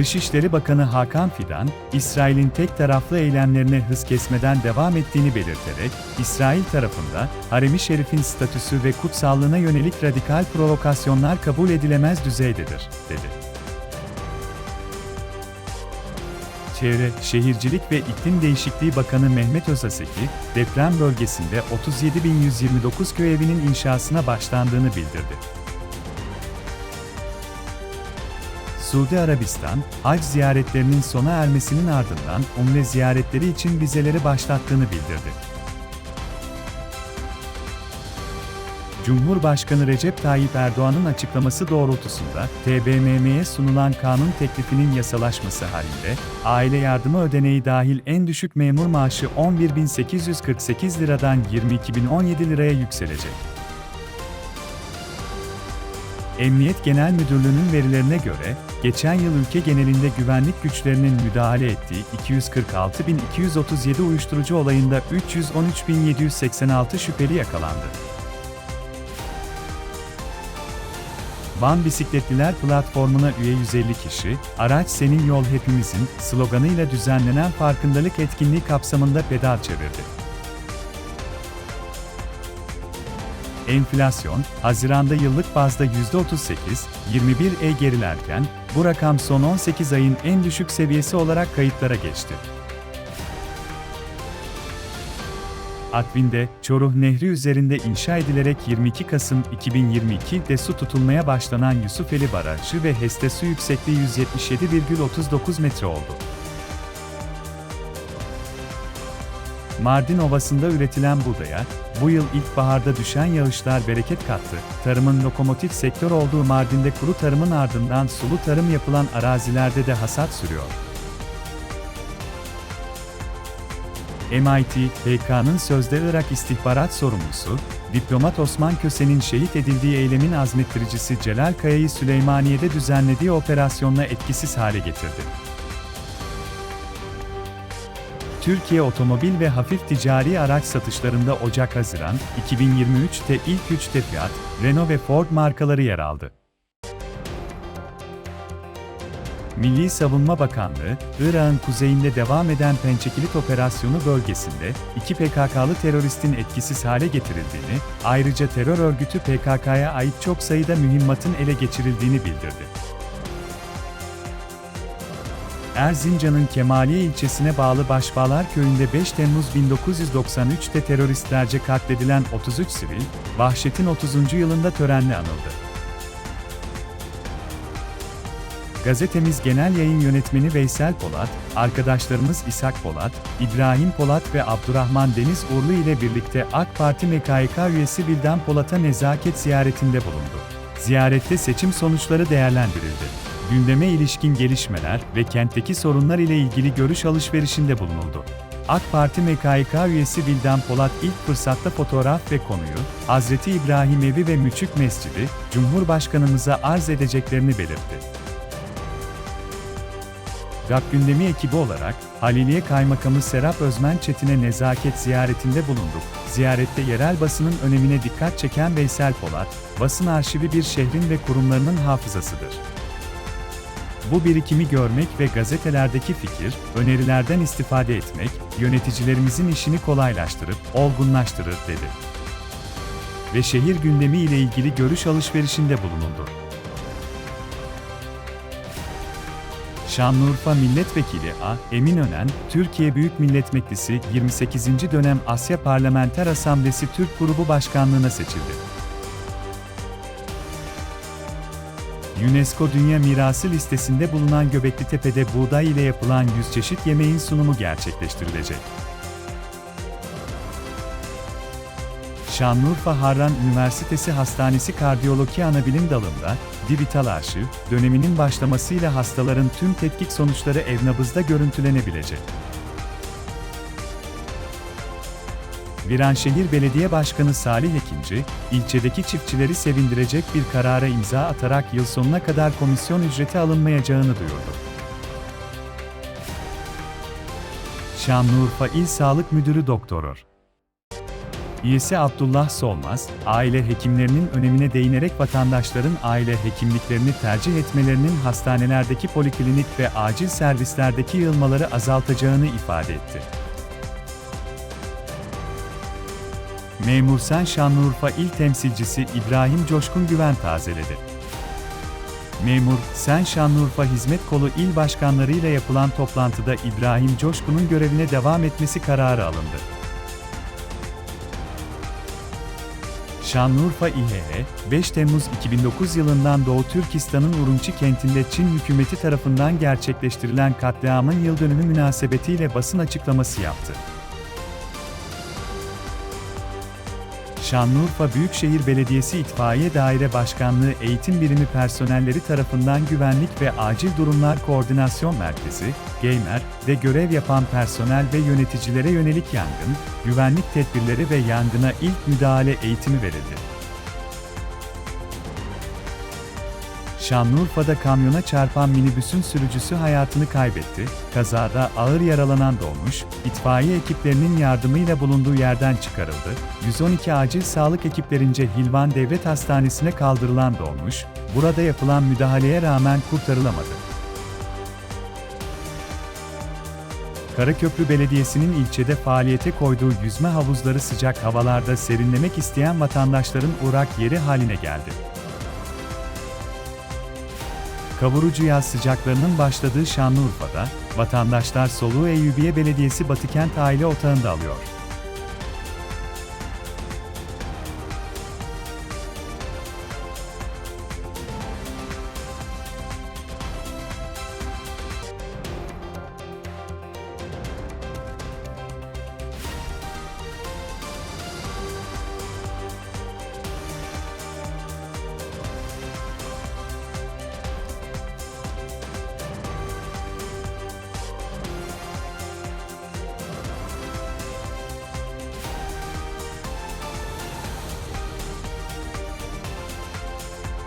Dışişleri Bakanı Hakan Fidan, İsrail'in tek taraflı eylemlerine hız kesmeden devam ettiğini belirterek, İsrail tarafında Harem-i Şerif'in statüsü ve kutsallığına yönelik radikal provokasyonlar kabul edilemez düzeydedir, dedi. Çevre, Şehircilik ve İklim Değişikliği Bakanı Mehmet Özaseki, deprem bölgesinde 37.129 köy evinin inşasına başlandığını bildirdi. Suudi Arabistan, hac ziyaretlerinin sona ermesinin ardından umre ziyaretleri için vizeleri başlattığını bildirdi. Cumhurbaşkanı Recep Tayyip Erdoğan'ın açıklaması doğrultusunda TBMM'ye sunulan kanun teklifinin yasalaşması halinde aile yardımı ödeneği dahil en düşük memur maaşı 11.848 liradan 22.017 liraya yükselecek. Emniyet Genel Müdürlüğü'nün verilerine göre, geçen yıl ülke genelinde güvenlik güçlerinin müdahale ettiği 246.237 uyuşturucu olayında 313.786 şüpheli yakalandı. Van Bisikletliler platformuna üye 150 kişi, Araç Senin Yol Hepimizin sloganıyla düzenlenen farkındalık etkinliği kapsamında pedal çevirdi. Enflasyon, Haziran'da yıllık bazda %38, 21'e gerilerken, bu rakam son 18 ayın en düşük seviyesi olarak kayıtlara geçti. Akvin'de, Çoruh Nehri üzerinde inşa edilerek 22 Kasım 2022'de su tutulmaya başlanan Yusufeli Barajı ve HES'te su yüksekliği 177,39 metre oldu. Mardin Ovası'nda üretilen buğdaya, bu yıl ilkbaharda düşen yağışlar bereket kattı. Tarımın lokomotif sektör olduğu Mardin'de kuru tarımın ardından sulu tarım yapılan arazilerde de hasat sürüyor. MIT, PK'nın sözde Irak istihbarat sorumlusu, diplomat Osman Köse'nin şehit edildiği eylemin azmettiricisi Celal Kaya'yı Süleymaniye'de düzenlediği operasyonla etkisiz hale getirdi. Türkiye otomobil ve hafif ticari araç satışlarında Ocak-Haziran 2023'te ilk üçte Fiat, Renault ve Ford markaları yer aldı. Milli Savunma Bakanlığı, Irak'ın kuzeyinde devam eden Pençekilit Operasyonu bölgesinde iki PKK'lı teröristin etkisiz hale getirildiğini, ayrıca terör örgütü PKK'ya ait çok sayıda mühimmatın ele geçirildiğini bildirdi. Erzincan'ın Kemaliye ilçesine bağlı Başbağlar köyünde 5 Temmuz 1993'te teröristlerce katledilen 33 sivil, vahşetin 30. yılında törenle anıldı. Gazetemiz Genel Yayın Yönetmeni Veysel Polat, arkadaşlarımız İshak Polat, İbrahim Polat ve Abdurrahman Deniz Uğurlu ile birlikte AK Parti MKYK üyesi Bildan Polat'a nezaket ziyaretinde bulundu. Ziyarette seçim sonuçları değerlendirildi gündeme ilişkin gelişmeler ve kentteki sorunlar ile ilgili görüş alışverişinde bulunuldu. AK Parti MKYK üyesi Vildan Polat ilk fırsatta fotoğraf ve konuyu, Hazreti İbrahim Evi ve Müçük Mescidi, Cumhurbaşkanımıza arz edeceklerini belirtti. GAP gündemi ekibi olarak, Haliliye Kaymakamı Serap Özmen Çetin'e nezaket ziyaretinde bulunduk. Ziyarette yerel basının önemine dikkat çeken Veysel Polat, basın arşivi bir şehrin ve kurumlarının hafızasıdır. Bu birikimi görmek ve gazetelerdeki fikir, önerilerden istifade etmek, yöneticilerimizin işini kolaylaştırıp, olgunlaştırır, dedi. Ve şehir gündemi ile ilgili görüş alışverişinde bulunuldu. Şanlıurfa Milletvekili A. Emin Önen, Türkiye Büyük Millet Meclisi 28. dönem Asya Parlamenter Asamblesi Türk Grubu Başkanlığına seçildi. UNESCO Dünya Mirası listesinde bulunan Göbekli Tepe'de buğday ile yapılan 100 çeşit yemeğin sunumu gerçekleştirilecek. Şanlıurfa Harran Üniversitesi Hastanesi Kardiyoloji Anabilim Dalı'nda, divital arşiv, döneminin başlamasıyla hastaların tüm tetkik sonuçları evnabızda görüntülenebilecek. Viranşehir Belediye Başkanı Salih Ekinci, ilçedeki çiftçileri sevindirecek bir karara imza atarak yıl sonuna kadar komisyon ücreti alınmayacağını duyurdu. Şanlıurfa İl Sağlık Müdürü Doktoror Üyesi Abdullah Solmaz, aile hekimlerinin önemine değinerek vatandaşların aile hekimliklerini tercih etmelerinin hastanelerdeki poliklinik ve acil servislerdeki yığılmaları azaltacağını ifade etti. Memur Sen Şanlıurfa İl Temsilcisi İbrahim Coşkun Güven tazeledi. Memur, Sen Şanlıurfa Hizmet Kolu İl Başkanları ile yapılan toplantıda İbrahim Coşkun'un görevine devam etmesi kararı alındı. Şanlıurfa İHE, 5 Temmuz 2009 yılından Doğu Türkistan'ın Urumçi kentinde Çin hükümeti tarafından gerçekleştirilen katliamın yıl dönümü münasebetiyle basın açıklaması yaptı. Şanlıurfa Büyükşehir Belediyesi İtfaiye Daire Başkanlığı Eğitim Birimi personelleri tarafından Güvenlik ve Acil Durumlar Koordinasyon Merkezi, GEYMER de görev yapan personel ve yöneticilere yönelik yangın, güvenlik tedbirleri ve yangına ilk müdahale eğitimi verildi. Şanlıurfa'da kamyona çarpan minibüsün sürücüsü hayatını kaybetti. Kazada ağır yaralanan doğmuş, itfaiye ekiplerinin yardımıyla bulunduğu yerden çıkarıldı. 112 acil sağlık ekiplerince Hilvan Devlet Hastanesi'ne kaldırılan doğmuş, burada yapılan müdahaleye rağmen kurtarılamadı. Karaköprü Belediyesi'nin ilçede faaliyete koyduğu yüzme havuzları sıcak havalarda serinlemek isteyen vatandaşların uğrak yeri haline geldi. Kavurucu yaz sıcaklarının başladığı Şanlıurfa'da, vatandaşlar soluğu Eyyubiye Belediyesi Batıkent Aile Otağı'nda alıyor.